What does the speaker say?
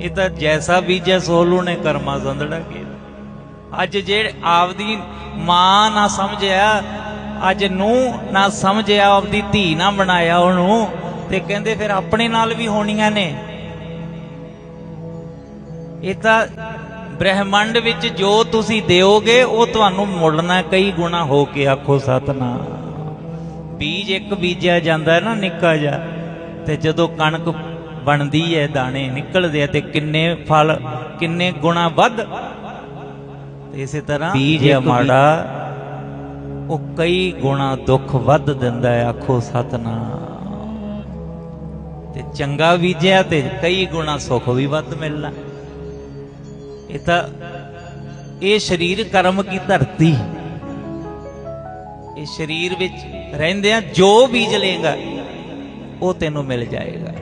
ਇਹ ਤਾਂ ਜੈਸਾ ਬੀਜੈ ਸੋਲੂ ਨੇ ਕਰਮਾ ਸੰਦੜਾ ਕੇ ਅੱਜ ਜਿਹੜੇ ਆਪਦੀ ਮਾਂ ਨਾ ਸਮਝਿਆ, ਅੱਜ ਨੂੰ ਨਾ ਸਮਝਿਆ, ਆਪਦੀ ਧੀ ਨਾ ਬਣਾਇਆ ਉਹਨੂੰ, ਤੇ ਕਹਿੰਦੇ ਫਿਰ ਆਪਣੇ ਨਾਲ ਵੀ ਹੋਣੀਆਂ ਨੇ। ਇਹ ਤਾਂ ਬ੍ਰਹਿਮੰਡ ਵਿੱਚ ਜੋ ਤੁਸੀਂ ਦਿਓਗੇ, ਉਹ ਤੁਹਾਨੂੰ ਮੁੜਨਾ ਕਈ ਗੁਣਾ ਹੋ ਕੇ ਆਖੋ ਸਤਨਾਮ। ਬੀਜ ਇੱਕ ਬੀਜਿਆ ਜਾਂਦਾ ਨਾ, ਨਿੱਕਾ ਜਿਹਾ, ਤੇ ਜਦੋਂ ਕਣਕ ਬਣਦੀ ਹੈ ਦਾਣੇ ਨਿਕਲਦੇ ਆ ਤੇ ਕਿੰਨੇ ਫਲ ਕਿੰਨੇ ਗੁਣਾ ਵੱਧ। ਤੇ ਇਸੇ ਤਰ੍ਹਾਂ ਬੀਜ ਮਾੜਾ। ਉਹ ਕਈ ਗੁਣਾ ਦੁੱਖ ਵੱਧ ਦਿੰਦਾ ਹੈ ਆਖੋ ਸਤਨਾਮ। ਤੇ ਚੰਗਾ ਬੀਜਿਆ ਤੇ ਕਈ ਗੁਣਾ ਸੁੱਖ ਵੀ ਵੱਧ ਮਿਲਣਾ। ਇਹ ਤਾਂ ਇਹ ਸਰੀਰ ਕਰਮ ਕੀ ਧਰਤੀ। ਇਹ ਸਰੀਰ ਵਿੱਚ ਰਹਿੰਦਿਆਂ ਜੋ ਬੀਜ ਲੇਗਾ ਉਹ ਤੈਨੂੰ ਮਿਲ ਜਾਏਗਾ।